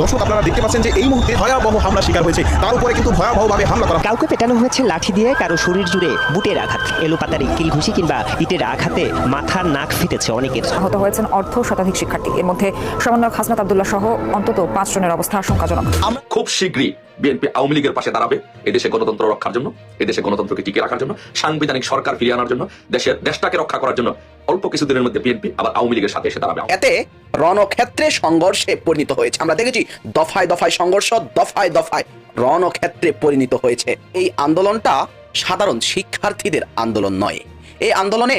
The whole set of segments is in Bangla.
দর্শক আপনারা দেখতে পাচ্ছেন যে এই মুহূর্তে ভয়াবহ হামলা শিকার হয়েছে। তার উপরে কিন্তু ভয়াবহভাবে হামলা করা কাউকে পেটানো হয়েছে লাঠি দিয়ে কারও শরীর জুড়ে বুটের আঘাত এলোপাতারি কিল ঘুষি কিংবা ইটের আঘাতে মাথা নাক ফিটেছে অনেকের। আহত হয়েছেন অর্ধ শতাধিক শিক্ষার্থী। এর মধ্যে সমন্বয়ক হাসনাত আবদুল্লাহ সহ অন্তত পাঁচ জনের অবস্থা আশঙ্কাজনক। খুব শীঘ্রই বিএনপি আওয়ামী লীগের পাশে দাঁড়াবে এদেশে গণতন্ত্র রক্ষার জন্য এদেশে গণতন্ত্রকে টিকে রাখার জন্য সাংবিধানিক সরকার ফিরিয়ে আনার জন্য দেশের দেশটাকে রক্ষা করার জন্য অল্প কিছুদিনের মধ্যে বিএনপি আবার আওয়ামী লীগের সাথে এসে দাঁড়াবে। এতে রণক্ষেত্রে সংঘর্ষে পরিণত হয়েছে। আমরা দেখেছি দফায় দফায় সংঘর্ষ দফায় দফায় রণক্ষেত্রে পরিণত হয়েছে। এই আন্দোলনটা সাধারণ শিক্ষার্থীদের আন্দোলন নয়। এই আন্দোলনে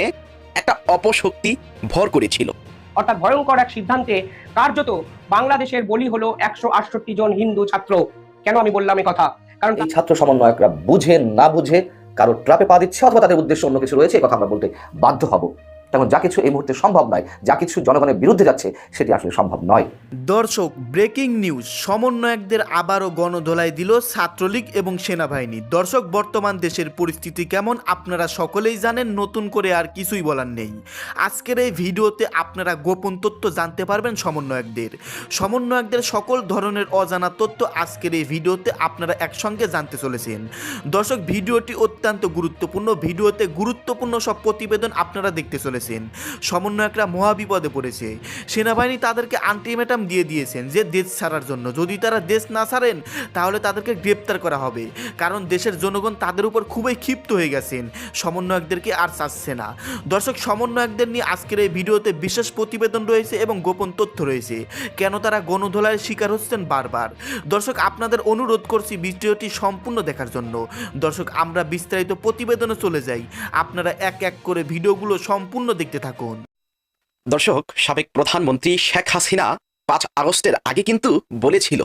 একটা অপশক্তি ভর করেছিল। অর্থাৎ ভয়ঙ্কর এক সিদ্ধান্তে কার্যত বাংলাদেশের বলি হলো একশো আটষট্টি জন হিন্দু ছাত্র। কেন আমি বললাম এই কথা? কারণ এই ছাত্র সমন্বয়করা বুঝে না বুঝে কারও ট্রাপে পা দিচ্ছে অথবা তাদের উদ্দেশ্য অন্য কিছু রয়েছে কথা আমরা বলতে বাধ্য হব। তেমন যা কিছু এই মুহূর্তে সম্ভব নয়, যা কিছু জনগণের বিরুদ্ধে যাচ্ছে, সেটি আসলে সম্ভব নয়। দর্শক, ব্রেকিং নিউজ, সমন্বয়কদের আবারও গণধোলাই দিল ছাত্রলীগ এবং সেনাবাহিনী। দর্শক, বর্তমান দেশের পরিস্থিতি কেমন? আপনারা সকলেই জানেন, নতুন করে আর কিছুই বলার নেই। আজকের এই ভিডিওতে আপনারা গোপন তথ্য জানতে পারবেন সমন্বয়কদের। সমন্বয়কদের সকল ধরনের অজানা তথ্য আজকের এই ভিডিওতে আপনারা একসঙ্গে জানতে চলেছেন। দর্শক, ভিডিওটি অত্যন্ত গুরুত্বপূর্ণ। ভিডিওতে গুরুত্বপূর্ণ সব প্রতিবেদন আপনারা দেখতে চলেছেন। সমন্বয়করা মহাবিপদে পড়েছে। সেনাবাহিনী তাদেরকে আলটিমেটাম দিয়ে দিয়েছেন যে দেশ ছাড়ার জন্য। যদি তারা দেশ না ছাড়েন, তাহলে তাদেরকে গ্রেপ্তার করা হবে। কারণ দেশের জনগণ তাদের উপর খুবই ক্ষিপ্ত হয়ে গেছেন। সমন্বয়কদেরকে আর চাচ্ছে না। দর্শক, সমন্বয়কদের নিয়ে আজকের এই ভিডিওতে বিশেষ প্রতিবেদন রয়েছে এবং গোপন তথ্য রয়েছে। কেন তারা গণধোলার শিকার হচ্ছেন বারবার? দর্শক, আপনাদের অনুরোধ করছি ভিডিওটি সম্পূর্ণ দেখার জন্য। দর্শক, আমরা বিস্তারিত প্রতিবেদনে চলে যাই। আপনারা এক এক করে ভিডিওগুলো সম্পূর্ণ দেখতে থাকুন। দর্শক, সাবেক প্রধানমন্ত্রী শেখ হাসিনা পাঁচ আগস্টের আগে কিন্তু বলেছিল,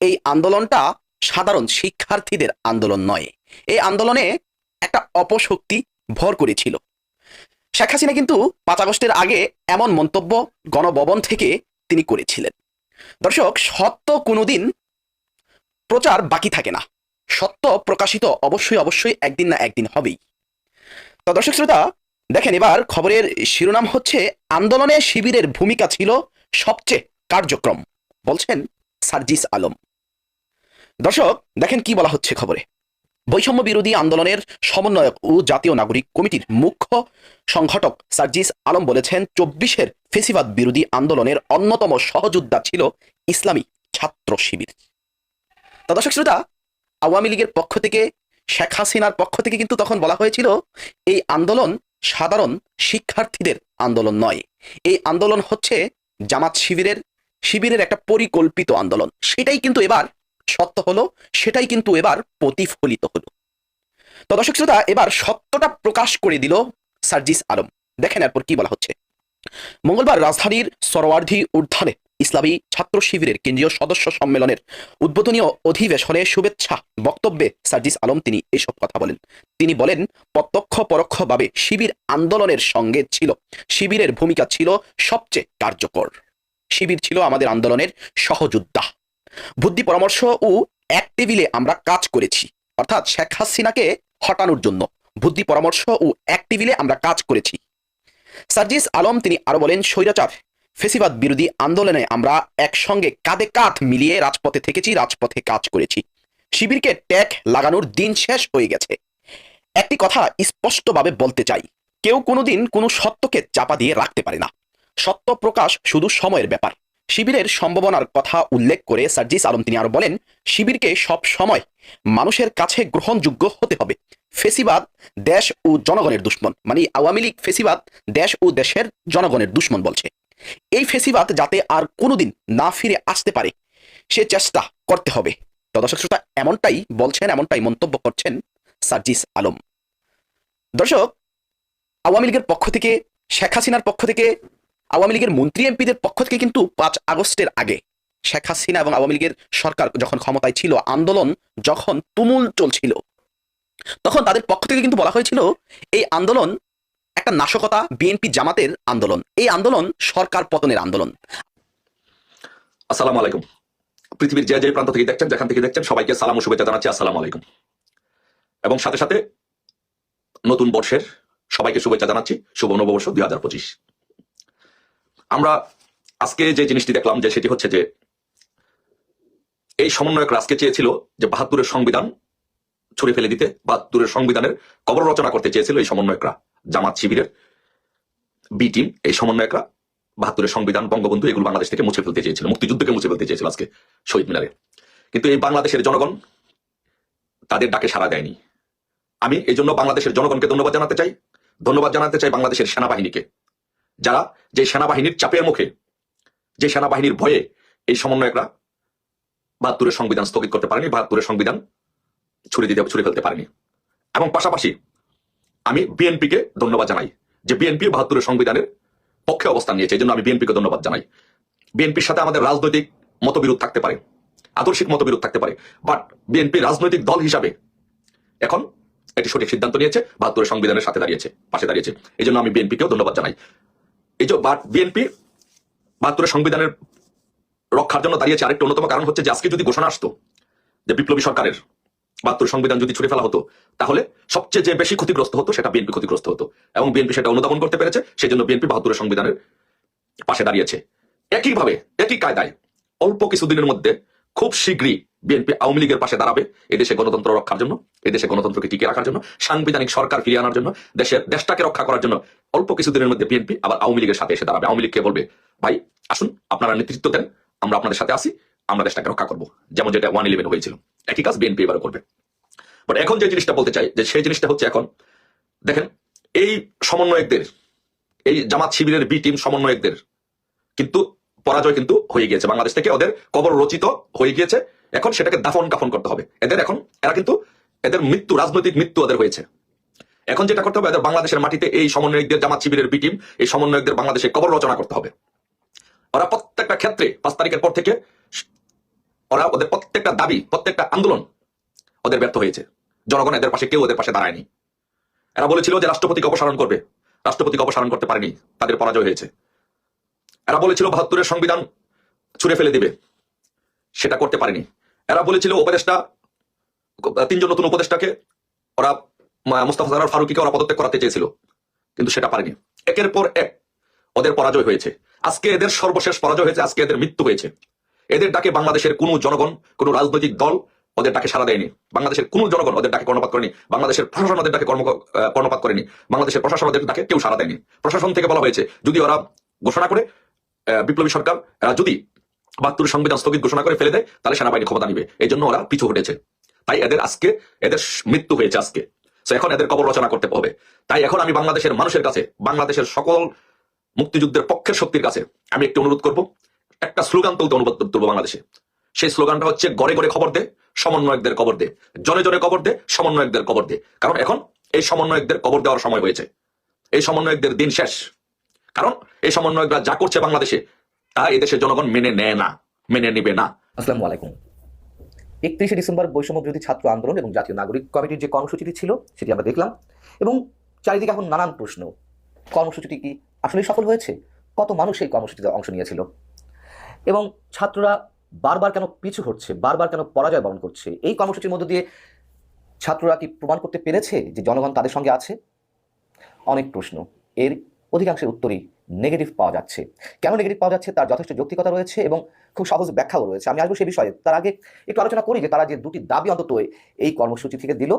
এই আন্দোলনটা সাধারণ শিক্ষার্থীদের আন্দোলন নয়। এই আন্দোলনে একটা অপশক্তি ভর করেছিল। শেখ হাসিনা কিন্তু পাঁচ আগস্টের আগে এমন মন্তব্য গণভবন থেকে তিনি করেছিলেন। দর্শক, সত্য কোনোদিন প্রচার বাকি থাকে না। সত্য প্রকাশিত অবশ্যই অবশ্যই একদিন না একদিন হবেই। তো দর্শক, শ্রোতা দেখেন এবার খবরের শিরোনাম হচ্ছে, আন্দোলনে শিবিরের ভূমিকা ছিল সবচেয়ে কার্যক্রম, বলছেন সার্জিস আলম। দর্শক, দেখেন কি বলা হচ্ছে খবরে। বৈষম্য বিরোধী আন্দোলনের সমন্বয়ক ও জাতীয় নাগরিক কমিটির মুখ্য সংগঠক সার্জিস আলম বলেছেন, চব্বিশের ফেসিবাদ বিরোধী আন্দোলনের অন্যতম সহযোদ্ধা ছিল ইসলামী ছাত্র শিবির। তা দর্শক শ্রোতা, আওয়ামী লীগের পক্ষ থেকে, শেখ হাসিনার পক্ষ থেকে কিন্তু তখন বলা হয়েছিল, এই আন্দোলন সাধারণ শিক্ষার্থীদের আন্দোলন নয়। এই আন্দোলন হচ্ছে জামাত শিবিরের শিবিরের একটা পরিকল্পিত আন্দোলন। সেটাই কিন্তু এবার সত্য হলো, সেটাই কিন্তু এবার প্রতিফলিত হলো। তো দর্শক শ্রোতা, এবার সত্যটা প্রকাশ করে দিল সার্জিস আলম। দেখেন এরপর কি বলা হচ্ছে। মঙ্গলবার রাজধানীর সরওয়ার্ধি উদ্যানে ইসলামী ছাত্র শিবিরের কেন্দ্রীয় সদস্য সম্মেলনের উদ্বোধনী অধিবেশনে শুভেচ্ছা, বক্তব্যে সার্জিস আলম তিনি এসব কথা বলেন। তিনি বলেন, প্রত্যক্ষ পরোক্ষভাবে শিবির আন্দোলনের সঙ্গে ছিল। শিবিরের ভূমিকা ছিল সবচেয়ে কার্যকর। শিবির ছিল আমাদের আন্দোলনের সহযোদ্ধা। বুদ্ধি পরামর্শ ও এক টেবিলে আমরা কাজ করেছি। অর্থাৎ শেখ হাসিনাকে হটানোর জন্য। বুদ্ধি পরামর্শ ও এক টেবিলে আমরা কাজ করেছি। সার্জিস আলম তিনি আরও বলেন, স্বৈরাচার, ফেসিবাদ বিরোধী আন্দোলনে আমরা একসঙ্গে কাঁধে কাঁধ মিলিয়ে রাজপথে থেকেছি, রাজপথে কাজ করেছি। শিবিরকে ট্যাগ লাগানোর দিন শেষ হয়ে গেছে। একটি কথা স্পষ্টভাবে বলতে চাই, কেউ কোনোদিন কোনো সত্যকে চাপা দিয়ে রাখতে পারে না। সত্য প্রকাশ শুধু সময়ের ব্যাপার। শিবিরের সম্ভাবনার কথা উল্লেখ করে সার্জিস আলম তিনি আরও বলেন, শিবিরকে সব সময় মানুষের কাছে গ্রহণযোগ্য হতে হবে। ফেসিবাদ দেশ ও জনগণের দুশ্মন। মানে আওয়ামী লীগ ফেসিবাদ দেশ ও দেশের জনগণের দুশ্মন বলছে। এই ফেসিবাদ যাতে আর কোনোদিন না ফিরে আসতে পারে, সে চেষ্টা করতে হবে। দর্শক শ্রোতা, এমনটাই বলছেন, এমনটাই মন্তব্য করছেন সার্জিস আলম। দর্শক, আওয়ামী লীগের পক্ষ থেকে, শেখ হাসিনার পক্ষ থেকে, আওয়ামী লীগের মন্ত্রী এমপিদের পক্ষ থেকে কিন্তু পাঁচ আগস্টের আগে শেখ হাসিনা এবং আওয়ামী লীগের সরকার যখন ক্ষমতায় ছিল, আন্দোলন যখন তুমুল চলছিল তখন তাদের পক্ষ থেকে কিন্তু বলা হয়েছিল, এই আন্দোলন একটা নাশকতা বিএনপি জামাতের আন্দোলন। এই আন্দোলন সরকার পতনের আন্দোলন। আসসালামু আলাইকুম। পৃথিবীর যে যে প্রান্ত থেকে দেখছেন, যেখান থেকে দেখছেন, সবাইকে সালাম ও শুভেচ্ছা জানাচ্ছি। আসসালামু আলাইকুম। এবং সাথে সাথে নতুন বর্ষের সবাইকে শুভেচ্ছা জানাচ্ছি। শুভ নববর্ষ দুই হাজার পঁচিশ। আমরা আজকে যে জিনিসটি দেখলাম, যে সেটি হচ্ছে যে এই সমন্বয়ক রাজকে চেয়েছিল যে বাহাত্তরের সংবিধান ছুড়ে ফেলে দিতে বাহাত্তরের সংবিধানের কবর রচনা করতে চেয়েছিল এই সমন্বয়করা, জামাত শিবিরের বি টিম, এই সমন্বয়করা বাহাত্তরের সংবিধান, বঙ্গবন্ধু এগুলো বাংলাদেশ থেকে মুছে ফেলতে চেয়েছিল, মুক্তিযুদ্ধকে মুছে ফেলতে চেয়েছিল আজকে শহীদ মিনারে। কিন্তু এই বাংলাদেশের জনগণ তাদের ডাকে সাড়া দেয়নি। আমি এই জন্য বাংলাদেশের জনগণকে ধন্যবাদ জানাতে চাই, ধন্যবাদ জানাতে চাই বাংলাদেশের সেনাবাহিনীকে, যারা যে সেনাবাহিনীর চাপের মুখে, যে সেনাবাহিনীর ভয়ে এই সমন্বয়করা বাহাত্তরের সংবিধান স্থগিত করতে পারেনি, বাহাত্তরের সংবিধান ছুড়ে দিতে, ছুড়ে ফেলতে পারেনি। এবং পাশাপাশি আমি বিএনপিকে ধন্যবাদ জানাই, যে বিএনপি বাহাত্তরের সংবিধানের পক্ষে অবস্থান নিয়েছে, এই জন্য আমি বিএনপিকে ধন্যবাদ জানাই। বিএনপির সাথে আমাদের রাজনৈতিক মতবিরোধ থাকতে পারে, আদর্শিক মতবিরোধ থাকতে পারে বাট বিএনপি রাজনৈতিক দল হিসাবে এখন একটি সঠিক সিদ্ধান্ত নিয়েছে, বাহাত্তরের সংবিধানের সাথে দাঁড়িয়েছে, পাশে দাঁড়িয়েছে। এই জন্য আমি বিএনপিকেও ধন্যবাদ জানাই। এই যে বাট বিএনপি বাহাত্তরের সংবিধানের রক্ষার জন্য দাঁড়িয়েছে আরেকটা অন্যতম কারণ হচ্ছে যে, আজকে যদি ঘোষণা আসতো যে বিপ্লবী সরকারের বাহাত্তর সংবিধান যদি ছুড়ে ফেলা হতো, তাহলে সবচেয়ে যে বেশি ক্ষতিগ্রস্ত হতো সেটা বিএনপি ক্ষতিগ্রস্ত হতো। এবং বিএনপি সেটা অনুধাবন করতে পেরেছে সেই জন্য বিএনপি বাহাত্তরের সংবিধানের পাশে দাঁড়িয়েছে। একইভাবে, একই কায়দায় অল্প কিছুদিনের মধ্যে খুব শীঘ্রই বিএনপি আওয়ামী লীগের পাশে দাঁড়াবে এদেশে গণতন্ত্র রক্ষার জন্য, এদেশে গণতন্ত্রকে টিকে রাখার জন্য, সাংবিধানিক সরকার ফিরিয়ে আনার জন্য, দেশের দেশটাকে রক্ষা করার জন্য অল্প কিছুদিনের মধ্যে বিএনপি আবার আওয়ামী লীগের সাথে এসে দাঁড়াবে। আওয়ামী লীগকে বলবে, ভাই, আসুন, আপনারা নেতৃত্ব দেন, আমরা আপনাদের সাথে আসি, আমরা দেশটাকে রক্ষা করব। যেমন যেটা ওয়ান ইলেভেন হয়েছিল। একই কাজ বিএনপি এবারও করবে। বাট এখন যে জিনিসটা বলতে চাই, যে সেই জিনিসটা হচ্ছে এখন, দেখেন, এই সমন্বয়কদের, এই জামাত শিবিরের বি টিম সমন্বয়কদের কিন্তু পরাজয় কিন্তু হয়ে গিয়েছে। বাংলাদেশ থেকে ওদের কবর রচিত হয়ে গিয়েছে। এখন সেটাকে দাফন কাফন করতে হবে। এদের এখন, এরা কিন্তু, এদের মৃত্যু, রাজনৈতিক মৃত্যু ওদের হয়েছে। এখন যেটা করতে হবে, এদের বাংলাদেশের মাটিতে এই সমন্বয়কদের, জামাত শিবিরের বি টিম এই সমন্বয়কদের বাংলাদেশে কবর রচনা করতে হবে। ওরা প্রত্যেকটা ক্ষেত্রে পাঁচ তারিখের পর থেকে ওরা ওদের প্রত্যেকটা দাবি, প্রত্যেকটা আন্দোলন ওদের ব্যর্থ হয়েছে। জনগণ এদের পাশে, কেউ ওদের পাশে দাঁড়ায়নি। এরা বলেছিল যে রাষ্ট্রপতিকে অপসারণ করবে। রাষ্ট্রপতিকে অপসারণ করতে পারেনি। তাদের পরাজয় হয়েছে। এরা বলেছিল বাহাত্তরের সংবিধান ছুড়ে ফেলে দিবে। সেটা করতে পারেনি। এরা বলেছিল উপদেষ্টা, তিনজন নতুন উপদেষ্টাকে ওরা মুস্তাফা সারার ফারুকিকে ওরা পদত্যাগ করাতে চেয়েছিল। কিন্তু সেটা পারেনি। একের পর এক ওদের পরাজয় হয়েছে। আজকে এদের সর্বশেষ পরাজয় হয়েছে, আজকে এদের মৃত্যু হয়েছে। এদের ডাকে বাংলাদেশের কোনো জনগণ, কোনো রাজনৈতিক দল ওদের ডাকে সাড়া দেয়নি। বাংলাদেশের কোনো জনগণ ওদের ডাকে কর্ণপাত করেনি। বাংলাদেশের প্রশাসন ওদের ডাকে কর্ণপাত করেনি। বাংলাদেশের প্রশাসন ওদের ডাকে কেউ সাড়া দেয়নি। প্রশাসন থেকে বলা হয়েছে, যদি ওরা ঘোষণা করে বিপ্লবী সরকার যদি বাহাত্তর সংবিধান স্থগিত ঘোষণা করে ফেলে দেয়, তাহলে সেনাবাহিনী ক্ষমতা নিবে। এই জন্য ওরা পিছু হটেছে। তাই এদের আজকে, এদের মৃত্যু হয়েছে আজকে। এখন এদের কবর রচনা করতে হবে। তাই এখন আমি বাংলাদেশের মানুষের কাছে, বাংলাদেশের সকল মুক্তিযুদ্ধের পক্ষের শক্তির কাছে আমি একটি অনুরোধ করব। একটা স্লোগান তুলতে অনুরোধ তুলবো বাংলাদেশে। সেই স্লোগানটা হচ্ছে, গড়ে গড়ে খবর দে, সমন্বয়কদের কবর দে। জনে জনে কবর দে, সমন্বয়কদের কবর দে। কারণ এখন এই সমন্বয়কদের কবর দেওয়ার সময় হয়েছে। এই সমন্বয়কদের দিন শেষ। কারণ এই সমন্বয়করা যা করছে বাংলাদেশে, তা এদেশের জনগণ মেনে নেয় না, মেনে নিবে না। আসসালামু আলাইকুম। একত্রিশে ডিসেম্বর বৈষম্য বিরোধী ছাত্র আন্দোলন এবং জাতীয় নাগরিক কমিটির যে কর্মসূচিটি ছিল, সেটি আমরা দেখলাম। এবং চারিদিকে এখন নানান প্রশ্ন। কর্মসূচিটি কি আসলে সফল হয়েছে? কত মানুষ এই কর্মসূচিতে অংশ নিয়েছিল? এবং ছাত্ররা বারবার কেন পিছু হচ্ছে, বারবার কেন পরাজয় বরণ করছে? এই কর্মসূচির মধ্য দিয়ে ছাত্ররা কি প্রমাণ করতে পেরেছে যে জনগণ তাদের সঙ্গে আছে? অনেক প্রশ্ন। এর অধিকাংশের উত্তরই নেগেটিভ পাওয়া যাচ্ছে। কেন নেগেটিভ পাওয়া যাচ্ছে? তার যথেষ্ট যৌক্তিকতা রয়েছে এবং খুব সহজ ব্যাখ্যাও রয়েছে। আমি আসব সে বিষয়ে। তার আগে একটু আলোচনা করি যে তারা যে দুটি দাবি অন্তত এই কর্মসূচি থেকে দিল,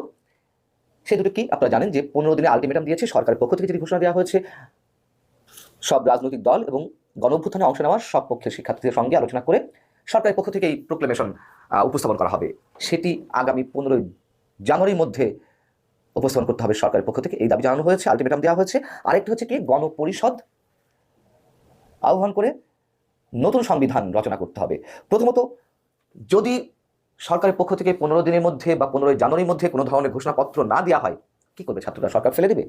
সে দুটো কি? আপনারা জানেন যে পনেরো দিনে আলটিমেটাম দিয়েছে সরকারের পক্ষ থেকে যেটি ঘোষণা দেওয়া হয়েছে। সব রাজনৈতিক দল এবং গণঅভ্যুত্থানে অংশ নেওয়ার সব পক্ষের শিক্ষার্থীদের সঙ্গে আলোচনা করে সরকারের পক্ষ থেকে এই প্রোক্লেমেশন উপস্থাপন করা হবে। সেটি আগামী পনেরোই জানুয়ারির মধ্যে উপস্থাপন করতে হবে সরকারের পক্ষ থেকে। এই দাবি জানানো হয়েছে আলটিমেটাম দেওয়া হয়েছে। আরেকটি হচ্ছে কি, গণপরিষদ আহ্বান করে নতুন সংবিধান রচনা করতে হবে। প্রথমত, যদি সরকারের পক্ষ থেকে পনেরো দিনের মধ্যে বা পনেরোই জানুয়ারির মধ্যে কোনো ধরনের ঘোষণাপত্র না দেওয়া হয়, কি করবে ছাত্ররা? সরকার ফেলে দেবে?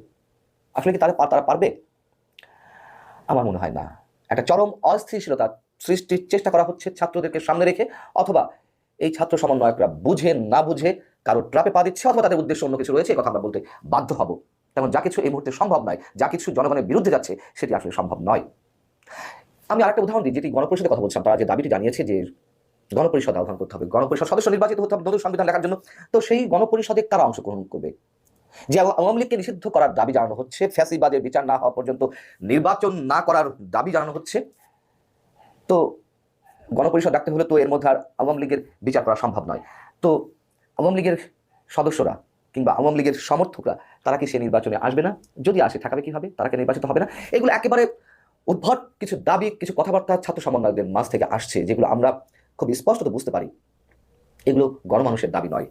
আসলে কি তারা তারা পারবে? আমার মনে হয় না। একটা চরম অস্থিতিশীলতা সৃষ্টির চেষ্টা করা হচ্ছে ছাত্রদেরকে সামনে রেখে, অথবা এই ছাত্র সমন্বয়করা বুঝে, না বুঝে কারও ট্রাপে পা দিচ্ছে, অথবা তাদের উদ্দেশ্য অন্য কিছু রয়েছে কথা আমরা বলতে বাধ্য হব। তেমন যা কিছু এই মুহূর্তে সম্ভব নয়, যা কিছু জনগণের বিরুদ্ধে যাচ্ছে, সেটি আসলে সম্ভব নয়। আমি আরেকটা উদাহরণ দিই, যেটি গণপরিষদের কথা বলছিলাম। তারা যে দাবিটি জানিয়েছে যে গণপরিষদ আহ্বান করতে হবে, গণপরিষদ সদস্য নির্বাচিত হতে হবে নতুন সংবিধান লেখার জন্য, তো সেই গণপরিষদে কারা অংশগ্রহণ করবে? যে আওয়ামী লীগকে নিষিদ্ধ করার দাবি জানানো হচ্ছে, ফ্যাসিবাদের বিচার না হওয়া পর্যন্ত নির্বাচন না করার দাবি জানানো হচ্ছে। তো গণপরিষদ ডাকতে হলে তো এর মধ্যে আর আওয়ামী লীগের বিচার করা সম্ভব নয়। তো আওয়ামী লীগের সদস্যরা কিংবা আওয়ামী লীগের সমর্থকরা, তারা কি সে নির্বাচনে আসবে না? যদি আসে ঠাকাবে কীভাবে? তারা কি নির্বাচিত হবে না? এগুলো একেবারে উদ্ভট কিছু দাবি, কিছু কথাবার্তা ছাত্র সমন্বয়কদের মাঝ থেকে আসছে, যেগুলো আমরা খুব স্পষ্টত বুঝতে পারি। এগুলো গণমানুষের দাবি নয়।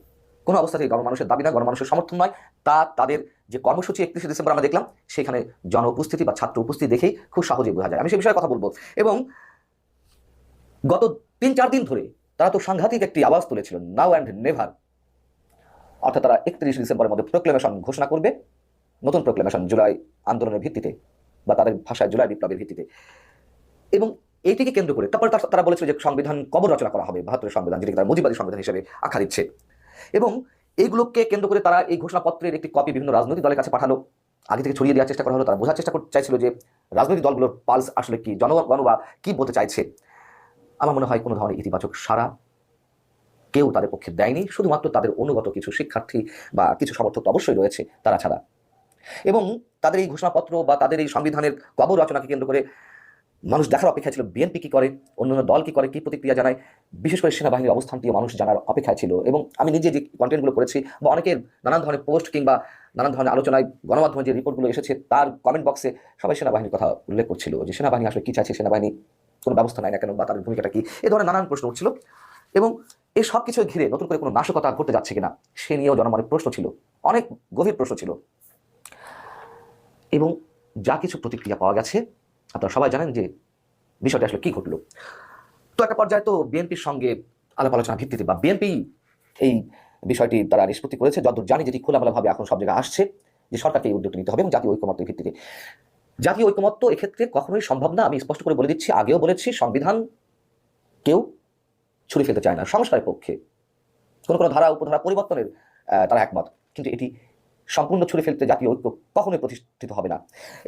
কোনো অবস্থাতেই গণমানুষের দাবি না গণমানুষের সমর্থন নয়। তা তাদের যে কর্মসূচি একত্রিশে ডিসেম্বর আমরা দেখলাম, সেখানে জন উপস্থিতি বা ছাত্র উপস্থিতি দেখেই খুব সহজেই বোঝা যায়। আমি সে বিষয়ে কথা বলব। এবং গত তিন চার দিন ধরে তারা তো সাংঘাতিক একটি আওয়াজ তুলেছিল নাও অ্যান্ড নেভার অর্থাৎ তারা একত্রিশ ডিসেম্বরের মধ্যে প্রোক্লেমেশন ঘোষণা করবে, নতুন প্রোক্লেমেশন জুলাই আন্দোলনের ভিত্তিতে বা তাদের ভাষায় জুলাই বিপ্লবের ভিত্তিতে। এবং এইটিকে কেন্দ্র করে তারপরে তারা- বলেছিল যে সংবিধান কবর রচনা করা হবে, বাহাত্তরের সংবিধান, যেটিকে তারা মুজিবাদী সংবিধান হিসেবে আখ্যা দিচ্ছে। এবং এইগুলোকে কেন্দ্র করে তারা এই ঘোষণাপত্রের একটি কপি বিভিন্ন রাজনৈতিক দলের কাছে পাঠালো। আগে থেকে ছড়িয়ে দেওয়ার চেষ্টা করা হলো, তারা বোঝার চেষ্টা চাইছিল যে রাজনৈতিক দলগুলোর পালস আসলে কি, জনগণ বা কী বলতে চাইছে। আমার মনে হয় কোনো ধরনের ইতিবাচক সারা কেউ তাদের পক্ষে দেয়নি, শুধুমাত্র তাদের অনুগত কিছু শিক্ষার্থী বা কিছু সমর্থক অবশ্যই রয়েছে তারা ছাড়া। এবং তাদের এই ঘোষণাপত্র বা তাদের এই সংবিধানের কবর রচনাকে কেন্দ্র করে মানুষ দেখার অপেক্ষা ছিল, বিএনপি কী করে, অন্যান্য দল কী করে, কী প্রতিক্রিয়া জানায়, বিশেষ করে সেনাবাহিনীর অবস্থানটিও মানুষ জানার অপেক্ষায় ছিল। এবং আমি নিজে যে কন্টেন্টগুলো করেছি বা অনেকের নানান ধরনের পোস্ট কিংবা নানান ধরনের আলোচনায় গণমাধ্যমে যে রিপোর্টগুলো এসেছে, তার কমেন্ট বক্সে সবাই সেনাবাহিনীর কথা উল্লেখ করছিল যে সেনাবাহিনী আসলে কি চাইছে, সেনাবাহিনী কোনো ব্যবস্থা নেয় না কেন বা তাদের ভূমিকাটা কী, এ ধরনের নানান প্রশ্ন উঠছিল। এবং এই সব কিছু ঘিরে নতুন করে কোনো নাশকতা ঘটতে যাচ্ছে কিনা, সে নিয়েও জনমনের প্রশ্ন ছিল, অনেক গভীর প্রশ্ন ছিল। এবং যা কিছু প্রতিক্রিয়া পাওয়া গেছে আপনারা সবাই জানেন যে বিষয়টা আসলে কি ঘটলো। তো একটা পর্যায়ে তো বিএনপির সঙ্গে আলাপ আলোচনা ভিত্তিতে বা বিএনপি এই বিষয়টি তারা নিষ্পত্তি করেছে। যতদূর জানি যেটি খোলামেলাভাবে এখন সব জায়গায় আসছে যে সরকারকে এই উদ্যোগ নিতে হবে এবং জাতীয় ঐক্যমত্যের ভিত্তিতে। জাতীয় ঐক্যমত্য এক্ষেত্রে কখনোই সম্ভব না। আমি স্পষ্ট করে বলে দিচ্ছি, আগেও বলেছি, সংবিধান কেউ ছুড়ে ফেলতে চায় না। সংস্কারের পক্ষে কোনো কোনো ধারা, উপধারা পরিবর্তনের তারা একমত। কিন্তু এটি সম্পূর্ণ ছুড়ে ফেলতে জাতীয় ঐক্য কখনোই প্রতিষ্ঠিত হবে না।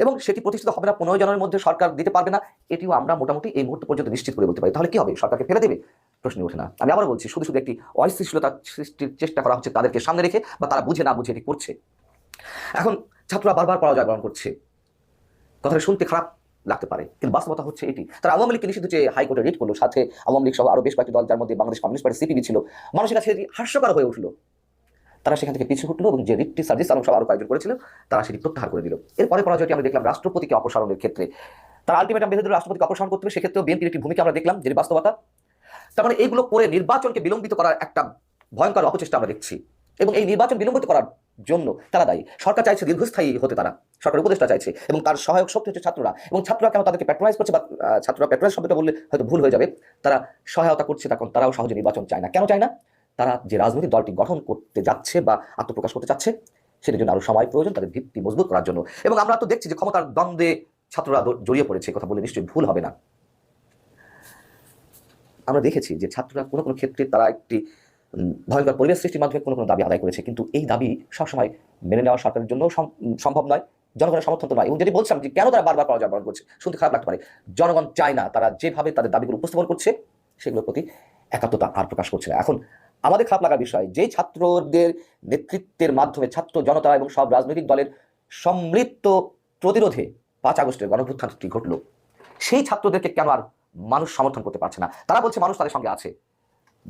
এবং সেটি প্রতিষ্ঠিত হবে না, পনেরো জনের মধ্যে সরকার দিতে পারবে না, এটিও আমরা মোটামুটি এই মুহূর্ত পর্যন্ত নিশ্চিত করে বলতে পারি। তাহলে কি হবে? সরকারকে ফেলে দেবে? প্রশ্ন ওঠে না। আমি আবার বলছি, শুধু শুধু একটি অস্থিতিশীলতা সৃষ্টির চেষ্টা করা হচ্ছে তাদেরকে সামনে রেখে বা তারা বুঝে না বুঝে এটি করছে। এখন ছাত্ররা বারবার পরাজয় বরণ করছে। কথাটা শুনতে খারাপ লাগতে পারে, কিন্তু বাস্তবতা হচ্ছে এটি। তারা আওয়ামী লীগকে নিষিদ্ধ যে হাইকোর্টে রিট করল, সাথে আওয়ামী লীগ সহ আরও বেশ কয়েকটি দল, যার মধ্যে বাংলাদেশ কমিউনিস্ট পার্টি, সিপিবি ছিল। মানুষের কাছে হাস্যকর হয়ে উঠল। তারা সেখান থেকে পিছু হটলো এবং যে রিটটি সার্জিস আলম সহ আরও কয়েকজন করেছিল, তারা সেটি প্রত্যাহার করে দিল। এরপরে পরাজয়টি আমরা দেখলাম রাষ্ট্রপতিকে অপসারণের ক্ষেত্রে। তারা আলটিমেটাম বেঁধে দিল, রাষ্ট্রপতিকে অপসারণ করতে হবে। সেক্ষেত্রেও বিএনপির একটি ভূমিকা আমরা দেখলাম যে বাস্তবতা। তার মানে এইগুলো করে নির্বাচনকে বিলম্বিত করার একটা ভয়ঙ্কর অপচেষ্টা আমরা দেখছি। এবং এই নির্বাচন বিলম্বিত করার জন্য তারা দায়ী। সরকার চাইছে দীর্ঘস্থায়ী হতে তারা। সরকার উপদেষ্টা চাইছে এবং তার সহায়ক শক্তি হচ্ছে ছাত্ররা। এবং ছাত্ররা কেন তাদেরকে প্যাট্রোনাইজ করছে বা ছাত্ররা প্যাট্রোনাইজ শব্দটা বললে হয়তো ভুল হয়ে যাবে। তারা সহায়তা করছে, তখন তারাও সহজে নির্বাচন চায় না। কেন চায় না? তারা যে রাজনৈতিক দলটি গঠন করতে যাচ্ছে বা আত্মপ্রকাশ করতে চাচ্ছে, সেটার জন্য আরও সময় প্রয়োজন, তাদের ভিত্তি মজবুত করার জন্য। এবং আমরা তো দেখছি যে ক্ষমতার দ্বন্দ্বে ছাত্ররা জড়িয়ে পড়েছে, কথা বলে নিশ্চয়ই ভুল হবে না। আমরা দেখেছি যে ছাত্ররা কোনো কোনো ক্ষেত্রে তারা একটি ভয়ঙ্কর পরিবেশ সৃষ্টির মাধ্যমে কোনো কোনো দাবি আদায় করেছে। কিন্তু এই দাবি সবসময় মেনে নেওয়া সরকারের জন্য সম্ভব নয়, জনগণের সমর্থন তো নয়। এবং যেটি বলছিলাম যে কেন তারা বারবার পরাজয় বরণ করছে, শুনতে খারাপ লাগতে পারে। জনগণ চায় না, তারা যেভাবে তাদের দাবিগুলো উপস্থাপন করছে, সেগুলোর প্রতি একাত্মতা আর প্রকাশ করছে না। এখন আমাদের খারাপ লাগার বিষয়, যেই ছাত্রদের নেতৃত্বের মাধ্যমে ছাত্র জনতা এবং সব রাজনৈতিক দলের সম্মিলিত প্রতিরোধে পাঁচ আগস্টের গণভ্যুত্থানটি ঘটলো? সেই ছাত্রদেরকে কেন আর মানুষ সমর্থন করতে পারছে না? তারা বলছে মানুষ তাদের সঙ্গে আছে।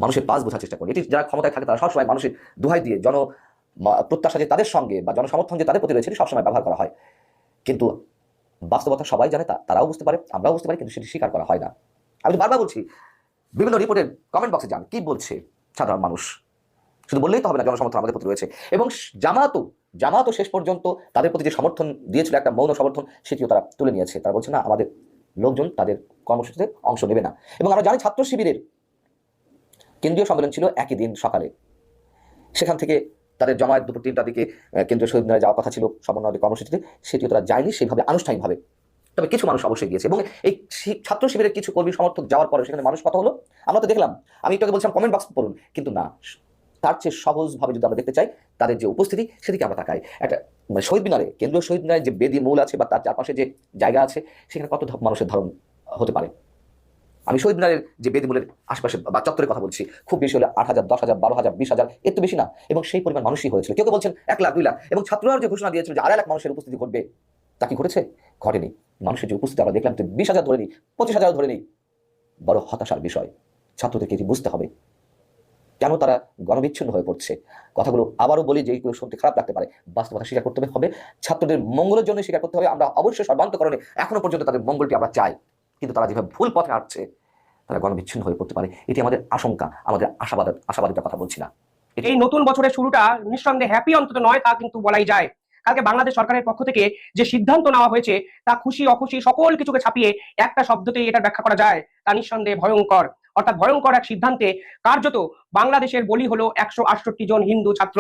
মানুষের পাস বোঝার চেষ্টা করে। এটি যারা ক্ষমতায় থাকে তারা সবসময় মানুষের দুহাই দিয়ে জন প্রত্যাশা যে তাদের সঙ্গে বা জনসমর্থন যে তাদের প্রতি রয়েছে সবসময় ব্যবহার করা হয়। কিন্তু বাস্তবতা সবাই জানে তা, তারাও বুঝতে পারে, আমরাও বুঝতে পারি, কিন্তু সেটি স্বীকার করা হয় না। আমি বারবার বলছি, বিভিন্ন রিপোর্টের কমেন্ট বক্সে যান। কি বলছে? সাধারণ মানুষ। শুধু বললেই তো হবে না, জনসমর্থন আমাদের প্রতি রয়েছে। এবং জামাতও জামাতও শেষ পর্যন্ত তাদের প্রতি যে সমর্থন দিয়েছিল, একটা মৌন সমর্থন, সেটিও তারা তুলে নিয়েছে। তারা বলছে, না, আমাদের লোকজন তাদের কর্মসূচিতে অংশ নেবে না। এবং আমরা জানি ছাত্র শিবিরের কেন্দ্রীয় সম্মেলন ছিল একই দিন সকালে। সেখান থেকে তাদের জমায়েত দুপুর তিনটার দিকে কেন্দ্রীয় শহীদ যাওয়ার কথা ছিল সমন্বয় কর্মসূচিতে। সেটিও তারা যায়নি সেইভাবে, আনুষ্ঠানিকভাবে। তবে কিছু মানুষ অবশ্যই গিয়েছে। এবং এই ছাত্র শিবিরের কিছু কর্মী সমর্থক যাওয়ার পরে সেখানে মানুষ কত হলো। আমরা তো দেখলাম, আমি একটু বলছিলাম কমেন্ট বক্স পড়ুন, কিন্তু না, তার চেয়ে সহজভাবে যদি আমরা দেখতে চাই, তাদের যে উপস্থিতি, সেদিকে আমরা তাকাই। একটা মানে শহীদ মিনারে, কেন্দ্রীয় শহীদ মিনারে যে বেদি মূল আছে বা তার চারপাশে যে জায়গা আছে, সেখানে কত মানুষের ধরন হতে পারে? আমি শহীদ মিনারের যে বেদিমূলের আশপাশে বা চত্বরের কথা বলছি, খুব বেশি হলে আট হাজার, দশ হাজার, বারো হাজার, বিশ হাজার, এর তো বেশি না। এবং সেই পরিমাণ মানুষই হয়েছিল। কেউ কেউ বলছেন এক লাখ, দুই লাখ। এবং ছাত্ররা যে ঘোষণা দিয়েছিল যে আড়াই লাখ মানুষের উপস্থিতি ঘটবে, তা কি ঘটেছে? ঘটেনি। মানুষের যে উপস্থিতি আমরা দেখলাম যে বিশ হাজার ধরে নিই, পঁচিশ হাজার ধরে নিই। বড় হতাশার বিষয়। ছাত্রদেরকে এটি বুঝতে হবে, কেন তারা গণবিচ্ছিন্ন হয়ে পড়ছে? কথাগুলো আবারও বলি যে এইগুলো শুনতে খারাপ লাগতে পারে। বাস্তবতা স্বীকার করতে হবে, ছাত্রদের মঙ্গলের জন্য স্বীকার করতে হবে। আমরা অবশ্যই সর্বান্তকরণে এখনও পর্যন্ত তাদের মঙ্গলটি আমরা চাই। কিন্তু তারা যেভাবে ভুল পথে হাঁটছে, তারা গণবিচ্ছিন্ন হয়ে পড়তে পারে। এটি আমাদের আশঙ্কা, আমাদের আশাবাদ আশাবাদিতার কথা বলছি না। এই নতুন বছরের শুরুটা নিঃসন্দেহে হ্যাপি অন্তত নয় তা কিন্তু বলাই যায়। কালকে বাংলাদেশ সরকারের পক্ষ থেকে যে সিদ্ধান্ত নেওয়া হয়েছে, তা খুশি, অখুশি সকল কিছুকে ছাপিয়ে একটা শব্দতেই এটা ব্যাখ্যা করা যায়। তা নিঃসন্দেহে ভয়ঙ্কর। অর্থাৎ ভয়ঙ্কর এক সিদ্ধান্তে কার্যত বাংলাদেশের বলি হলো একশো আটষট্টি জন হিন্দু ছাত্র।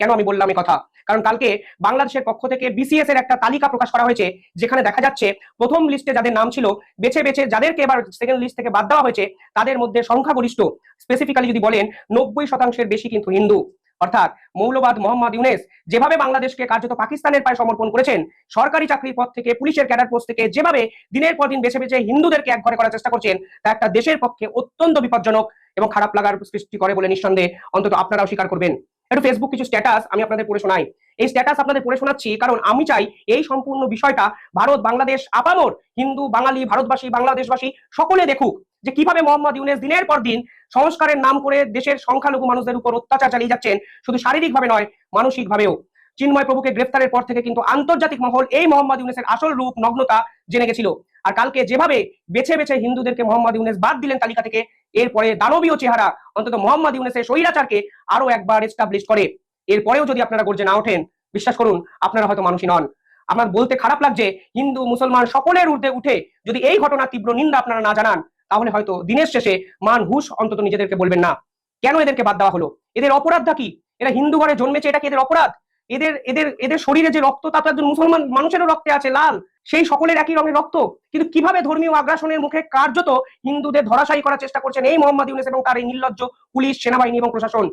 কেন আমি বললাম এই কথা? কারণ কালকে বাংলাদেশের পক্ষ থেকে বিসিএস এর একটা তালিকা প্রকাশ করা হয়েছে, যেখানে দেখা যাচ্ছে প্রথম লিস্টে যাদের নাম ছিল, বেছে বেছে যাদেরকে এবার সেকেন্ড লিস্ট থেকে বাদ দেওয়া হয়েছে, তাদের মধ্যে সংখ্যাগরিষ্ঠ স্পেসিফিক্যালি যদি বলেন, নব্বই শতাংশের বেশি কিন্তু হিন্দু। অর্থাৎ মৌলবাদ মোহাম্মদ ইউনেস যেভাবে বাংলাদেশকে কার্যত পাকিস্তানের পায়ে সমর্পণ করেছেন, সরকারি চাকরির পদ থেকে, পুলিশের ক্যাডার পোস্ট থেকে যেভাবে দিনের পর দিন বেছে বেছে হিন্দুদেরকে এক ঘরে করার চেষ্টা করছেন, তা একটা দেশের পক্ষে অত্যন্ত বিপজ্জনক এবং খারাপ লাগার সৃষ্টি করে বলে নিঃসন্দেহে অন্তত আপনারাও স্বীকার করবেন। একটু ফেসবুক কিছু স্ট্যাটাস আমি আপনাদের পড়ে শোনাই। এই স্ট্যাটাস আপনাদের পড়ে শোনাচ্ছি কারণ আমি চাই এই সম্পূর্ণ বিষয়টা ভারত বাংলাদেশ আপামর, হিন্দু, বাঙালি, ভারতবাসী, বাংলাদেশবাসী সকলে দেখুক। যে কীভাবে মোহাম্মদ ইউনেস দিনের পর দিন সংস্কারের নাম করে দেশের সংখ্যালঘু মানুষদের উপর অত্যাচার চালিয়ে যাচ্ছেন, শুধু শারীরিকভাবে নয়, মানসিকভাবেও। চিন্ময় প্রভুকে গ্রেফতারের পর থেকে কিন্তু আন্তর্জাতিক মহল এই মোহাম্মদ ইউনেসের আসল রূপ, নগ্নতা জেনে গেছিল। আর কালকে যেভাবে বেছে বেছে হিন্দুদেরকে মোহাম্মদ ইউনেস বাদ দিলেন তালিকা থেকে, এরপরে দানবীয় চেহারা অন্তত মোহাম্মদ ইউনেসের স্বৈরাচারকে আরও একবার এস্টাবলিশ করে। এরপরেও যদি আপনারা গর্জে না ওঠেন, বিশ্বাস করুন, আপনারা হয়তো মানুষই নন। আমার বলতে খারাপ লাগছে, হিন্দু, মুসলমান সকলের ঊর্ধ্বে উঠে যদি এই ঘটনার তীব্র নিন্দা আপনারা না জানান তাহলে হয়তো দিনের শেষে মান হুশ অন্তত নিজেদেরকে বলবেন না। কেন এদেরকে বাদ দেওয়া হলো? এদের অপরাধটা কি? এরা হিন্দু ঘরে জন্মেছে, এটা কি এদের অপরাধ? এদের এদের এদের শরীরে যে রক্ত, তা তো একজন মুসলমান মানুষেরও রক্তে আছে, লাল। সেই সকলের একই রঙের রক্ত। কিন্তু কীভাবে ধর্মীয় আগ্রাসনের মুখে কার্যত হিন্দুদের ধরাশায়ী করার চেষ্টা করছেন এই মোহাম্মদ ইউনেস এবং তার এই নির্লজ্জ পুলিশ, সেনাবাহিনী এবং প্রশাসন?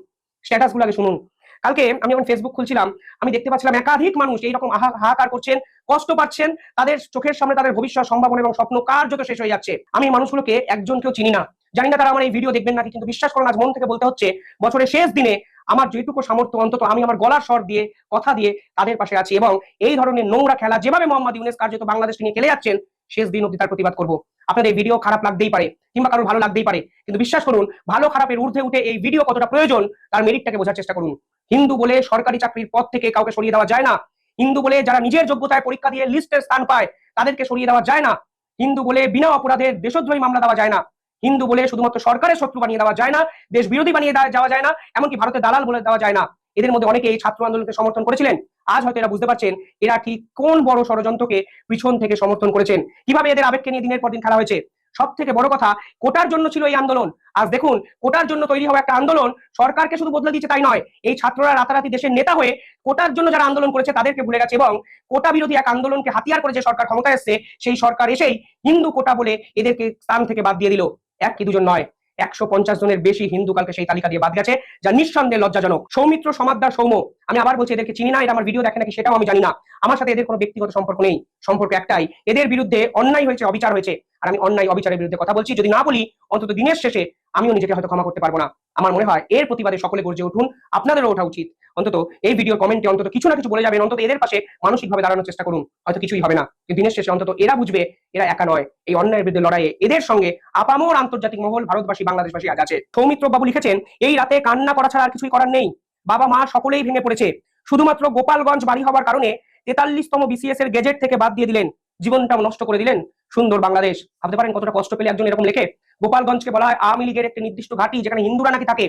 স্ট্যাটাসগুলো আগে শুনুন। কালকে আমি যখন ফেসবুক খুলছিলাম, আমি দেখতে পাচ্ছিলাম একাধিক মানুষ এইরকম হাহাকার করছেন। কষ্ট পাচ্ছেন, তাদের চোখের সামনে তাদের ভবিষ্যৎ, সম্ভাবনা এবং স্বপ্ন কার্যত শেষ হয়ে যাচ্ছে? আমি মানুষগুলোকে একজনকেও চিনি না। জানি না তারা আমার এই ভিডিও দেখবেন নাকি, কিন্তু বিশ্বাস করুন, আজ মন থেকে বলতে হচ্ছে, বছরের শেষ দিনে আমার যেটুকু সামর্থ্য, অন্তত আমি আমার গলার স্বর দিয়ে, কথা দিয়ে তাদের পাশে আছি এবং এই ধরনের নোংরা খেলা যেভাবে মোহাম্মদ ইউনেস কার্যত বাংলাদেশ নিয়ে খেলে যাচ্ছেন, শেষ দিন অব্দি তার প্রতিবাদ করব। আপনাদের এই ভিডিও খারাপ লাগতেই পারে, কিংবা কারোর ভালো লাগতেই পারে, কিন্তু বিশ্বাস করুন, ভালো খারাপের ঊর্ধ্বে উঠে এই ভিডিও কতটা প্রয়োজন, তার মেরিটটাকে বোঝার চেষ্টা করুন। হিন্দু বলে সরকারি চাকরির পদ থেকে কাউকে সরিয়ে দেওয়া যায় না হিন্দু বলে যারা নিজের যোগ্যতায় পরীক্ষা দিয়ে লিস্টের স্থান পায়, তাদেরকে সরিয়ে দেওয়া যায় না। হিন্দু বলে বিনা অপরাধে দেশদ্রোহী মামলা দেওয়া যায় না। হিন্দু বলে শুধুমাত্র সরকারের শত্রু বানিয়ে দেওয়া যায় না দেশ বিরোধী বানিয়ে যাওয়া যায় না, এমনকি ভারতের দালাল বলে দেওয়া যায় না। এদের মধ্যে অনেকে এই ছাত্র আন্দোলনকে সমর্থন করেছিলেন। আজ হয়তো এরা বুঝতে পারছেন, এরা ঠিক কোন বড় ষড়যন্ত্রকে পিছন থেকে সমর্থন করেছেন। কীভাবে এদের আবেগকে নিয়ে দিনের পর দিন খেলা হয়েছে? সব থেকে বড় কথা, কোটার জন্য ছিল এই আন্দোলন। আজ দেখুন, কোটার জন্য তৈরি হওয়া একটা আন্দোলন, সরকারকে শুধু বদলে দিচ্ছে তাই নয়, এই ছাত্ররা রাতারাতি দেশের নেতা হয়ে কোটার জন্য যারা আন্দোলন করেছে তাদেরকে ভুলে গেছে এবং কোটা বিরোধী এক আন্দোলনকে হাতিয়ার করে যে সরকার ক্ষমতায় এসছে, সেই সরকার এসেই হিন্দু কোটা বলে এদেরকে স্থান থেকে বাদ দিয়ে দিল। এক কি দুজন নয়। একশো পঞ্চাশ জনের বেশি হিন্দু কালকে সেই তালিকা দিয়ে বাদ গেছে, যা নিঃসন্দেহে লজ্জাজনক। সৌমিত্র, সমাদ্দার, সৌম, আমি আবার বলছি এদেরকে চিনি না এটা আমার ভিডিও দেখে নাকি, সেটাও আমি জানি না। আমার সাথে এদের কোনো ব্যক্তিগত সম্পর্ক নেই, সম্পর্ক একটাই, এদের বিরুদ্ধে অন্যায় হয়েছে, অবিচার হয়েছে। আর আমি অন্যায়, অবিচারের বিরুদ্ধে কথা বলছি, যদি না বলি, অন্তত দিনের শেষে আমিও নিজেকে হয়তো ক্ষমা করতে পারব না। আমার মনে হয় এর প্রতিবাদে সকলে গর্জে উঠুন, আপনাদেরও ওঠা উচিত। অন্তত এই ভিডিও কমেন্টে অন্তত কিছু না কিছু বলে যাবেন, অন্তত এদের পাশে মানসিকভাবে দাঁড়ানোর চেষ্টা করুন। হয়তো কিছুই হবে না। দিনের শেষে অন্তত এরা বুঝবে, এরা একা নয়। এই অন্যায়ের বিরুদ্ধে লড়াইয়ে এদের সঙ্গে আপামর আন্তর্জাতিক মহল ভারতবাসী, বাংলাদেশবাসী আজ আছে। সৌমিত্র বাবু লিখেছেন, এই রাতে কান্না করা ছাড়া আর কিছুই করার নেই। বাবা মা সকলেই ভেঙে পড়েছে। শুধুমাত্র গোপালগঞ্জ বাড়ি হওয়ার কারণে তেতাল্লিশতম বিসিএস এর গেজেট থেকে বাদ দিয়ে দিলেন। জীবনটাও নষ্ট করে দিলেন সুন্দর বাংলাদেশ। ভাবতে পারেন কতটা কষ্ট পেলে একজন এরকম লেখে। গোপালগঞ্জকে বলা হয় আওয়ামী লীগের একটি নির্দিষ্ট ঘাঁটি যেখানে হিন্দুরা নাকি থাকে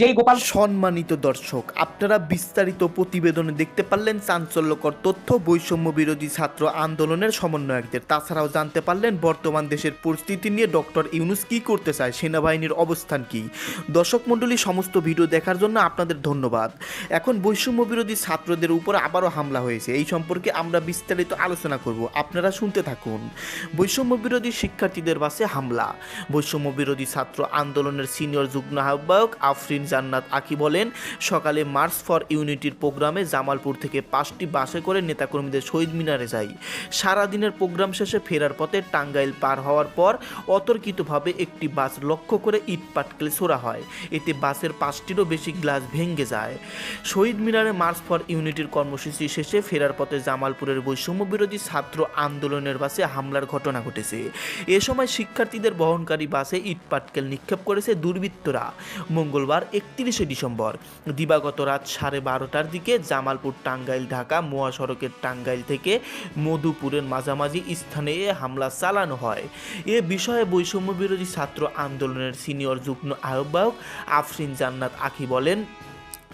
যেই গোপাল সম্মানিত দর্শক, আপনারা বিস্তারিত প্রতিবেদনে দেখতে পারলেন চাঞ্চল্যকর তথ্য, বৈষম্য বিরোধী ছাত্র আন্দোলনের সমন্বয়কদের। তাছাড়াও জানতে পারলেন বর্তমান দেশের পরিস্থিতি নিয়ে ডক্টর ইউনুস কি করতে চায়, সেনাবাহিনীর অবস্থান কি। দর্শক মণ্ডলী, সমস্ত ভিডিও দেখার জন্য আপনাদের ধন্যবাদ। এখন বৈষম্য বিরোধী ছাত্রদের উপর আবারও হামলা হয়েছে, এই সম্পর্কে আমরা বিস্তারিত আলোচনা করব। আপনারা শুনতে থাকুন। বৈষম্য বিরোধী শিক্ষার্থীদের বাসে হামলা। বৈষম্য বিরোধী ছাত্র আন্দোলনের সিনিয়র যুগ্ম আহ্বায়ক আফরিন জান্নাত আকি বলেন, সকালে মার্চ ফর ইউনিটির প্রোগ্রামে জামালপুর থেকে পাঁচটি বাসে করে নেতাকর্মীদের শহীদ মিনারে যাই। সারাদিনের প্রোগ্রাম শেষে ফেরার পথে টাঙ্গাইল পার হওয়ার পর অতর্কিতভাবে একটি বাস লক্ষ্য করে ইট পাটকেলে ছোড়া হয়। এতে বাসের পাঁচটিরও বেশি গ্লাস ভেঙে যায়। শহীদ মিনারে মার্চ ফর ইউনিটির কর্মসূচি শেষে ফেরার পথে জামালপুরের বৈষম্য বিরোধী ছাত্র আন্দোলনের বাসে হামলার ঘটনা ঘটেছে। এ সময় শিক্ষার্থীদের বহনকারী বাসে ইট পাটকেল নিক্ষেপ করেছে দুর্বৃত্তরা। মঙ্গলবার একত্রিশে ডিসেম্বর। দিবাগত রাত সাড়ে বারোটার দিকে জামালপুর টাঙ্গাইল, ঢাকা, মহাসড়কের টাঙ্গাইল থেকে মধুপুরের মাঝামাঝি স্থানে হামলা চালানো হয়। এ বিষয়ে বৈষম্য বিরোধী ছাত্র আন্দোলনের সিনিয়র যুগ্ম আহ্বায়ক আফরিন জান্নাত আখি বলেন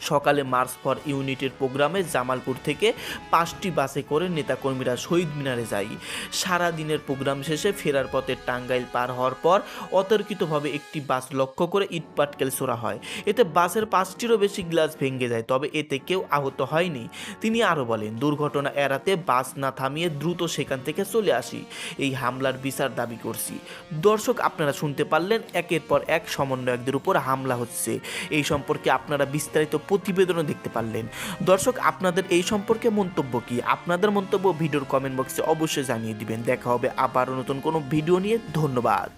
সকালে মার্চ ফর ইউনিটের প্রোগ্রামে জামালপুর থেকে পাঁচটি বাসে করে নেতাকর্মীরা শহীদ মিনারে যায়। সারা দিনের প্রোগ্রাম শেষে ফেরার পথে টাঙ্গাইল পার হওয়ার পর অতর্কিতভাবে একটি বাস লক্ষ্য করে ইটপাটকেল ছোড়া হয়। এতে বাসের পাঁচটিরও বেশি গ্লাস ভেঙে যায়, তবে এতে কেউ আহত হয়নি। তিনি আরও বলেন, দুর্ঘটনা এড়াতে বাস না থামিয়ে দ্রুত সেখান থেকে চলে আসি। এই হামলার বিচার দাবি করছি। দর্শক, আপনারা শুনতে পারলেন, একের পর এক সমন্বয়কদের উপর হামলা হচ্ছে। এই সম্পর্কে আপনারা বিস্তারিত প্রতিবেদনও দেখতে পারলেন। দর্শক, আপনাদের এই সম্পর্কে মন্তব্য কি? আপনাদের মন্তব্য ভিডিওর কমেন্ট বক্সে অবশ্যই জানিয়ে দিবেন। দেখা হবে আবারও নতুন কোনো ভিডিও নিয়ে। ধন্যবাদ।